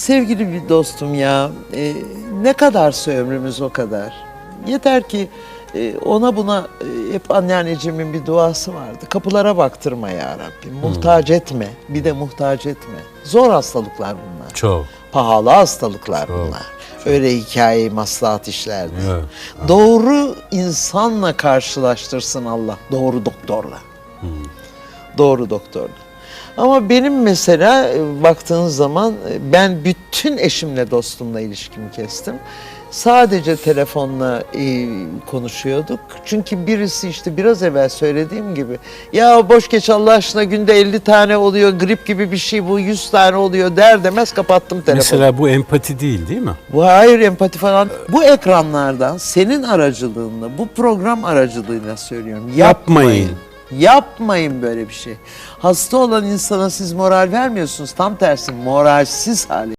Sevgili bir dostum ya, e, ne kadarsa ömrümüz o kadar. Yeter ki e, ona buna e, hep anneanneciğimin bir duası vardı. Kapılara baktırma ya Rabbim, muhtaç etme, bir de muhtaç etme. Zor hastalıklar bunlar, Çok. pahalı hastalıklar Çok, bunlar. Öyle hikaye maslahat işler değil. Evet. Doğru insanla karşılaştırsın Allah, doğru doktorla. Doğru doktorla. Ama benim mesela e, baktığın zaman e, ben bütün eşimle dostumla ilişkimi kestim. Sadece telefonla e, konuşuyorduk. Çünkü birisi işte biraz evvel söylediğim gibi ya boş geç Allah aşkına günde 50 tane oluyor grip gibi bir şey bu 100 tane oluyor der demez kapattım telefonu. Mesela bu empati değil değil mi? Bu hayır empati falan. Bu ekranlardan senin aracılığınla, bu program aracılığıyla söylüyorum. Yapmayın. Yapmayın böyle bir şey. Hasta olan insana siz moral vermiyorsunuz. Tam tersi moralsiz hale